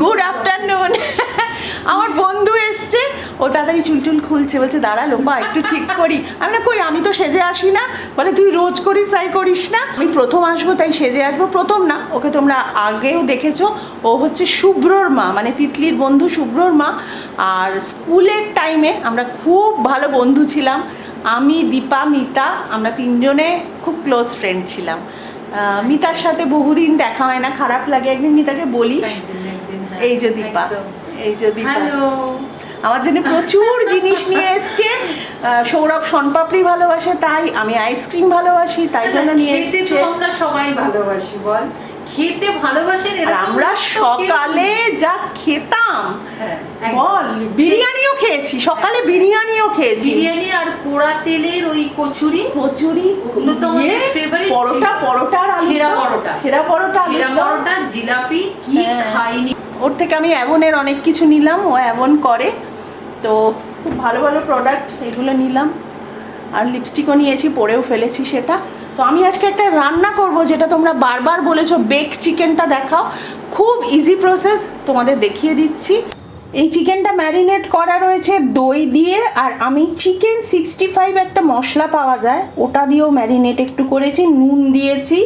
Good afternoon আমার বন্ধু এসছে। ও তাড়াতাড়ি চুল টুল খুলছে, বলছে দাঁড়া লোপা একটু ঠিক করি। আমি না কই, আমি তো সেজে আসি না। বলে, তুই রোজ করিস, তাই করিস না। আমি প্রথম আসব, তাই সেজে আসব। প্রথম না, ওকে তোমরা আগেও দেখেছ, ও হচ্ছে শুভ্রর মা মানে তিতলির বন্ধু শুভ্রর মা। আর স্কুলের টাইমে আমরা খুব ভালো বন্ধু ছিলাম। আমি, দীপা, মিতা, আমরা তিনজনে খুব ক্লোজ ফ্রেন্ড ছিলাম। মিতার সাথে বহুদিন দেখা হয় না খারাপ লাগে একদিন মিতাকে বলিস? এই যে দীপা এই যে দীপা। আমার জন্য প্রচুর জিনিস নিয়ে এসছে। সৌরভ শনপাপড়ি ভালোবাসে তাই আমি আইসক্রিম ভালোবাসি তাই জন্য নিয়ে এসেছি এসছে। আমরা সবাই ভালোবাসি বল। খেতে ভালোবাসেন আমরা সকালে যা খেতাম হ্যাঁ, বল বিরিয়ানিও খেয়েছি সকালে বিরিয়ানিও খেয়েছি। বিরিয়ানি আর পোড়া তেলের ওই কচুরি কচুরি ওগুলো তো আমাদের দিয়ে favorite পরোটা পরোটা আর ছেঁড়া পরোটা। ছেঁড়া পরোটা ছেঁড়া পরোটা জিলাপি কি হ্যাঁ। খাইনি। ওর থেকে আমি অ্যাভনের অনেক কিছু নিলাম ও অ্যাভন করে। তো খুব ভালো ভালো প্রোডাক্ট এগুলো নিলাম। আর লিপস্টিকও নিয়েছি পরেও ফেলেছি সেটা। তো আমি আজকে একটা রান্না করব, যেটা তোমরা বারবার বলেছ বেক চিকেনটা দেখাও। খুব ইজি প্রসেস তোমাদের দেখিয়ে দিচ্ছি। এই চিকেনটা ম্যারিনেট করা রয়েছে দই দিয়ে, আর আমি চিকেন সিক্সটি ফাইভ একটা মশলা পাওয়া যায়, ওটা দিয়েও ম্যারিনেট একটু করেছি, নুন দিয়েছি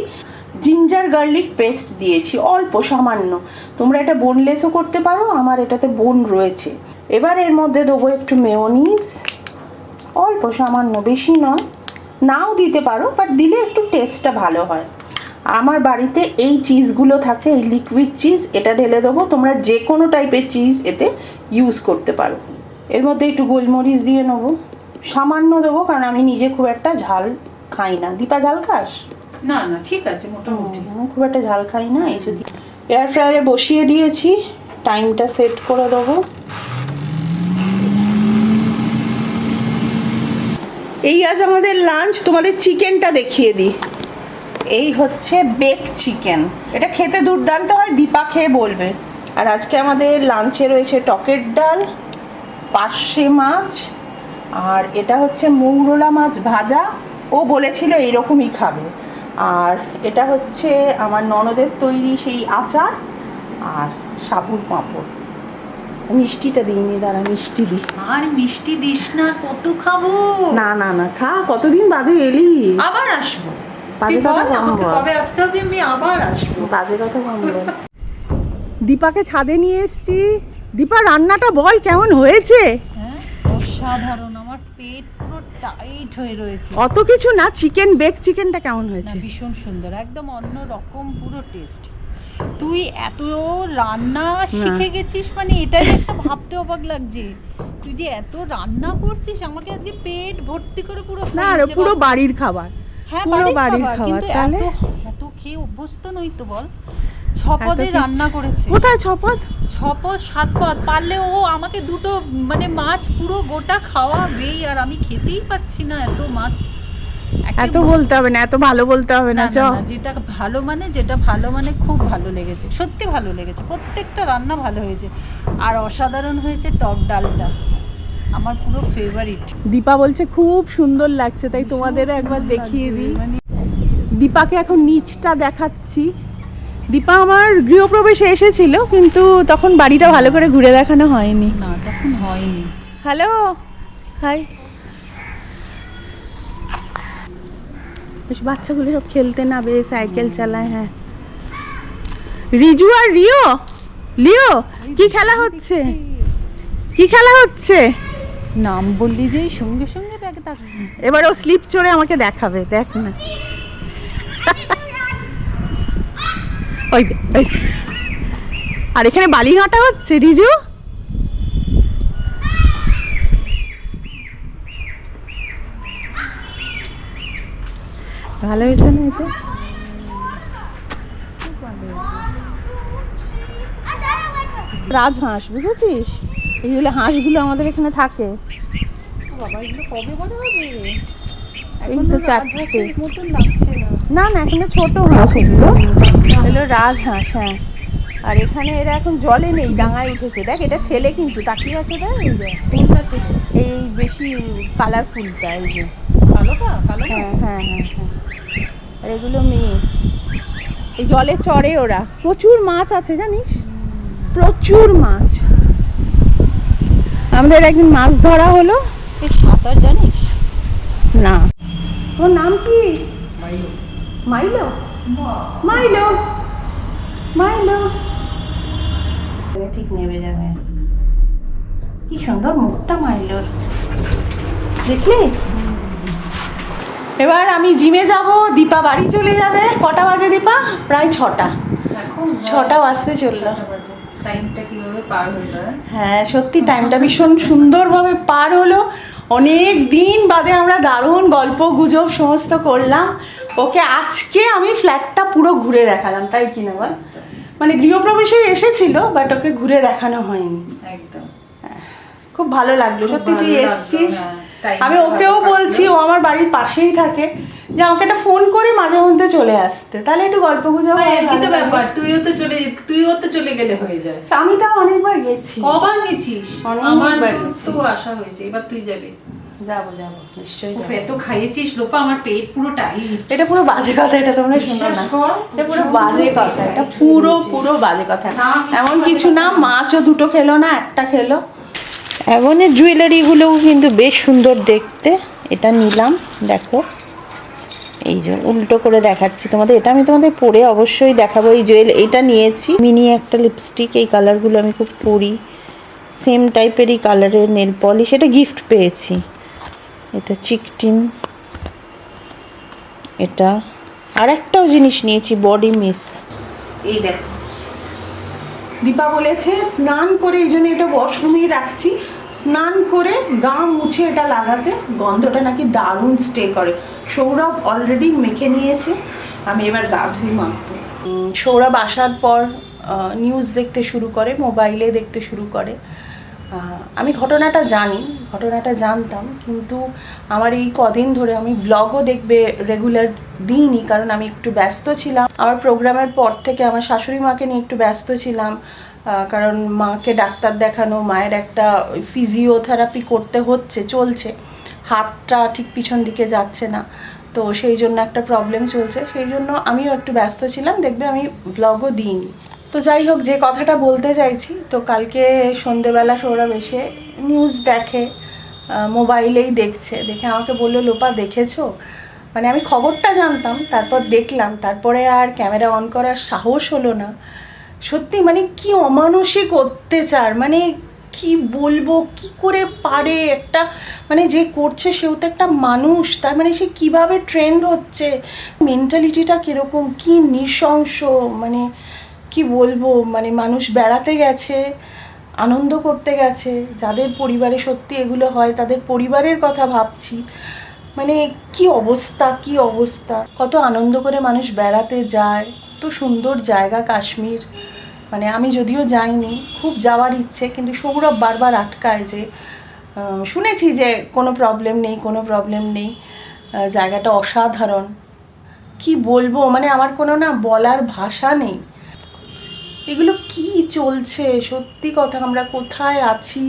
জিঞ্জার গার্লিক পেস্ট দিয়েছি, অল্প সামান্য। তোমরা এটা বোনলেসও করতে পারো, আমার এটাতে বোন রয়েছে। এবার এর মধ্যে দেবো একটু মেয়োনিজ অল্প সামান্য, বেশি নয়। নাও দিতে পারো বাট দিলে একটু টেস্টটা ভালো হয়। আমার বাড়িতে এই চিজগুলো থাকে এই লিকুইড চিজ এটা ঢেলে দেবো। তোমরা যে কোনো টাইপের চিজ এতে ইউজ করতে পারো। এর মধ্যে একটু গোলমরিচ দিয়ে নেব। সামান্য দেবো কারণ আমি নিজে খুব একটা ঝাল খাই না। দীপা ঝাল খাস? না না ঠিক আছে মোটামুটি। খুব একটা ঝাল খাই না এই যদি এয়ার ফ্রায়ারে বসিয়ে দিয়েছি টাইমটা সেট করে দেবো। এই আজ আমাদের লাঞ্চ তোমাদের চিকেনটা দেখিয়ে দিই। এই হচ্ছে বেক চিকেন এটা খেতে দুর্দান্ত হয়, দীপা খেয়ে বলবে। আর আজকে আমাদের লাঞ্চে রয়েছে টকের ডাল, পার্শে মাছ, আর এটা হচ্ছে মৌরলা মাছ ভাজা। ও বলেছিল এইরকমই খাবে। আর এটা হচ্ছে আমার ননদের তৈরি সেই আচার আর সাবুর পাঁপড়। মিষ্টিটা দিইনি দাঁড়া মিষ্টি দিই। আর মিষ্টি দিস না কত খাব? না না না খা কতদিন বাদে এলি? আবার আসব। বাজে কথা বল কম কবে আসতে হবে আমি আবার আসব। বাজে কথা কম দীপাকে ছাদে নিয়ে এসেছি। দীপা রান্নাটা বল কেমন হয়েছে? হ্যাঁ অসাধারণ। আমার পেট পুরো টাইট হয়ে রয়েছে। অত কিছু না চিকেন বেক চিকেনটা কেমন হয়েছে? ভীষণ সুন্দর। একদম অন্য রকম পুরো টেস্ট তুই এত রান্না শিখে গেছিস মানে এটাই একটা ভাবতে অবাক লাগছে। তুই যে এত রান্না করছিস আমাকে আজকে পেট ভর্তি করে পুরো না পুরো বাড়ির খাবার। হ্যাঁ পুরো বাড়ির খাবার তাহলে? এত খেয়ে অভ্যস্ত নই তো বল। ছপদে রান্না করেছে। কোথায় ছপদ? ছপদ পারলে ও আমাকে দুটো মানে মাছ পুরো গোটা খাওয়াবেই আর আমি খেতেই পাচ্ছি না এত মাছ। এত বলতে হবে না এত ভালো বলতে হবে না চ যেটা ভালো মানে যেটা ভালো মানে খুব ভালো লেগেছে সত্যি ভালো লেগেছে প্রত্যেকটা রান্না ভালো হয়েছে। আর অসাধারণ হয়েছে টক ডালটা আমার পুরো ফেভারিট দীপা বলছে খুব সুন্দর লাগছে তাই তোমাদেরও একবার দেখিয়ে দিই। মানে দীপাকে এখন নিচটা দেখাচ্ছি। দীপা আমার গৃহপ্রবেশে এসেছিল কিন্তু তখন বাড়িটা ভালো করে ঘুরে দেখানো হয়নি। না তখন হয়নি। Hello hi. বাচ্চাগুলো সব খেলতে না বেশ সাইকেল চালায় হ্যাঁ। রিজু আর রিও? লিও কি খেলা হচ্ছে? কি খেলা হচ্ছে? নাম বললি যে সঙ্গে সঙ্গে ব্যাগে তাক। এবার ও স্লিপ চড়ে আমাকে দেখাবে দেখ না। ওই। আর এখানে বালিঘাটা হচ্ছে রিজু? ভালো হয়েছে না এতে? রাজহাঁস বুঝেছিস? এইগুলো হাঁসগুলো আমাদের এখানে থাকে। বাবা এগুলো কবে বড় হবে? এই তো চারটে। না। না এখানে ছোট হাঁস এগুলো। এগুলো রাজহাঁস হ্যাঁ। আর এখানে এরা এখন জলে নেই ডাঙায় উঠেছে। দেখ এটা ছেলে কিন্তু তাকিয়ে আছে দেখ এই বেশি কালারফুলটা এই যে। হ্যাঁ হ্যাঁ হ্যাঁ হ্যাঁ। আর এগুলো মেয়ে। এই জলে চড়ে ওরা। প্রচুর মাছ আছে জানিস? প্রচুর মাছ। আমাদের একদিন মাছ ধরা হলো। সাঁতার জানিস? না। তোর নাম কি? মাইলো। মাইলো। মাইলো। ঠিক নেমে যাবে। কি সুন্দর মুখটা মাইলোর। দেখলি? এবার আমি জিমে যাব দীপা বাড়ি চলে যাবে। কটা বাজে দীপা? প্রায় ছটা। ছটা বাজতে চলল। হয়ে? হ্যাঁ সত্যি টাইমটা ভীষণ সুন্দরভাবে পার হলো। অনেক দিন বাদে আমরা দারুণ গল্প গুজব সমস্ত করলাম। ওকে আজকে আমি ফ্ল্যাটটা পুরো ঘুরে দেখালাম তাই কি না বল? মানে গৃহপ্রবেশে এসেছিল বাট ওকে ঘুরে দেখানো হয়নি। একদম। খুব ভালো লাগল। সত্যি তুই এসছিস। হ্যাঁ, আমি ওকেও বলছি ও আমার বাড়ির পাশেই থাকে। যে আমাকে একটা ফোন করে মাঝে মধ্যে চলে আসতে। তাহলে একটু গল্প গুজব তো ব্যাপার? তুইও তো চলে তুইও তো চলে গেলে হয়ে যায়। আমি তাও অনেকবার গেছি। কবার গেছিস? অনেকবার। তো আশা হয়েছে এবার তুই যাবি। যাব যাব নিশ্চয়ই যাব। এত খাইয়েছিস লোপা আমার পেট পুরো টাইট এটা পুরো বাজে কথা এটা তোমরা শোনো না। এটা পুরো বাজে কথা এটা পুরো পুরো বাজে কথা। এমন কিছু না। মাছও দুটো খেলো না একটা খেলো। এমনের জুয়েলারিগুলোও কিন্তু বেশ সুন্দর দেখতে। এটা নিলাম, দেখো। এই যে উল্টো করে দেখাচ্ছি তোমাদের। এটা আমি তোমাদের পরে অবশ্যই দেখাবো। এই জুয়েল, এটা নিয়েছি। মিনি একটা লিপস্টিক এই কালারগুলো আমি খুব পরি। সেম টাইপেরই কালারের নেল পলিশ এটা গিফট পেয়েছি। এটা চিকটিন এটা আর একটাও জিনিস নিয়েছি বডি মিস এই দেখো। দীপা বলেছে, স্নান করে এই জন্য এটা ওয়াশরুমেই রাখছি। স্নান করে গা মুছে এটা লাগাতে গন্ধটা নাকি দারুণ স্টে করে। সৌরভ অলরেডি মেখে নিয়েছে, আমি এবার গা ধুই মাখবো। সৌরভ আসার পর নিউজ দেখতে শুরু করে মোবাইলে দেখতে শুরু করে। আমি ঘটনাটা জানি, ঘটনাটা জানতাম, কিন্তু আমার এই কদিন ধরে আমি ব্লগও দেখবে রেগুলার দিইনি, কারণ আমি একটু ব্যস্ত ছিলাম। আমার প্রোগ্রামের পর থেকে আমার শাশুড়ি মাকে নিয়ে একটু ব্যস্ত ছিলাম। কারণ মাকে ডাক্তার দেখানো, মায়ের একটা ফিজিওথেরাপি করতে হচ্ছে, চলছে। হাতটা ঠিক পিছন দিকে যাচ্ছে না। তো সেই জন্য একটা প্রবলেম চলছে। সেই জন্য আমিও একটু ব্যস্ত ছিলাম। দেখবে আমি ব্লগও দিইনি। তো যাই হোক, যে কথাটা বলতে চাইছি, তো কালকে সন্ধেবেলা সৌরভ এসে নিউজ দেখে মোবাইলেই দেখছে। দেখে আমাকে বলল, লোপা, দেখেছ? মানে আমি খবরটা জানতাম, তারপর দেখলাম। তারপরে আর ক্যামেরা অন করার সাহস হলো না। সত্যি মানে কি অমানসিক অত্যাচার মানে কি বলব, কি করে পারে একটা মানে যে করছে সেও তো একটা মানুষ, তার মানে সে কীভাবে ট্রেন্ড হচ্ছে মেন্টালিটিটা কীরকম, কি নৃশংস মানে কি বলব মানে মানুষ বেড়াতে গেছে, আনন্দ করতে গেছে, যাদের পরিবারে সত্যি এগুলো হয়, তাদের পরিবারের কথা ভাবছি মানে কি অবস্থা কি অবস্থা, কত আনন্দ করে মানুষ বেড়াতে যায়, কত সুন্দর জায়গা কাশ্মীর। মানে আমি যদিও যাইনি, খুব যাওয়ার ইচ্ছে, কিন্তু সৌরভ বারবার আটকায় যে শুনেছি যে কোনো প্রবলেম নেই, কোনো প্রবলেম নেই জায়গাটা অসাধারণ। কি বলব? মানে আমার কোনো না বলার ভাষা নেই। এগুলো কি চলছে? সত্যি কথা, আমরা কোথায় আছি?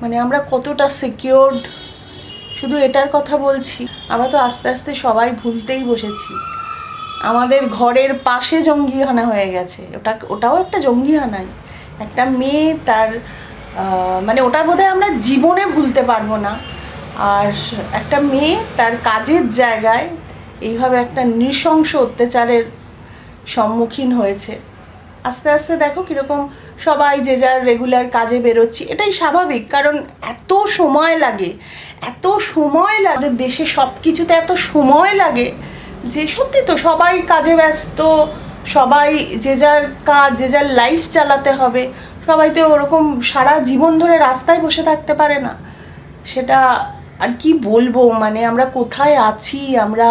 মানে আমরা কতটা সিকিওরড শুধু এটার কথা বলছি, আমরা তো আস্তে আস্তে সবাই ভুলতেই বসেছি। আমাদের ঘরের পাশে জঙ্গিহানা হয়ে গেছে। ওটা, ওটাও একটা জঙ্গিহানাই একটা মেয়ে তার মানে ওটা বোধহয় আমরা জীবনে ভুলতে পারব না। আর একটা মেয়ে তার কাজের জায়গায় এইভাবে একটা নৃশংস অত্যাচারের সম্মুখীন হয়েছে। আস্তে আস্তে দেখো কীরকম সবাই যে যার রেগুলার কাজে বেরোচ্ছি। এটাই স্বাভাবিক, কারণ এত সময় লাগে, এত সময় লাগে, দেশে সব কিছুতে এত সময় লাগে যে সত্যি তো সবাই কাজে ব্যস্ত, সবাই যে যার কাজ, যে যার লাইফ চালাতে হবে, সবাই তো ওরকম সারা জীবন ধরে রাস্তায় বসে থাকতে পারে না। সেটা আর কি বলব মানে আমরা কোথায় আছি, আমরা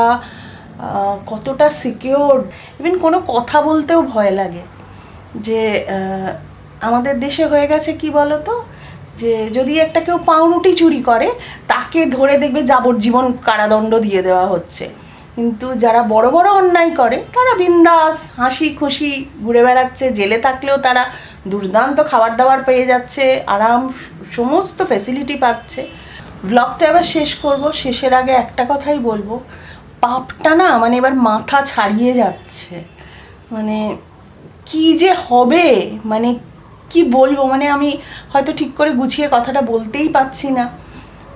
কতটা সিকিওর ইভেন কোনো কথা বলতেও ভয় লাগে। যে আমাদের দেশে হয়ে গেছে কি বলতো? যে যদি একটা কেউ পাউরুটি চুরি করে, তাকে ধরে দেখবে যাবজ্জীবন কারাদণ্ড দিয়ে দেওয়া হচ্ছে। কিন্তু যারা বড় বড় অন্যায় করে, তারা বিন্দাস, হাসি খুশি ঘুরে বেড়াচ্ছে, জেলে থাকলেও তারা দুর্দান্ত খাবার দাবার পেয়ে যাচ্ছে, আরাম, সমস্ত ফেসিলিটি পাচ্ছে। ব্লগটা এবার শেষ করব, শেষের আগে একটা কথাই বলব, পাপটা না মানে এবার মাথা ছাড়িয়ে যাচ্ছে। মানে কি যে হবে মানে কি বলব মানে আমি হয়তো ঠিক করে গুছিয়ে কথাটা বলতেই পারছি না।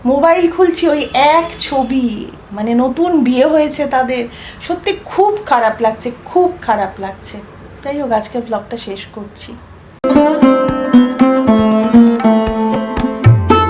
মোবাইল খুলছি, ওই এক ছবি মানে নতুন বিয়ে হয়েছে তাদের। সত্যি খুব খারাপ লাগছে, খুব খারাপ লাগছে। যাই হোক, আজকের ব্লগটা শেষ করছি।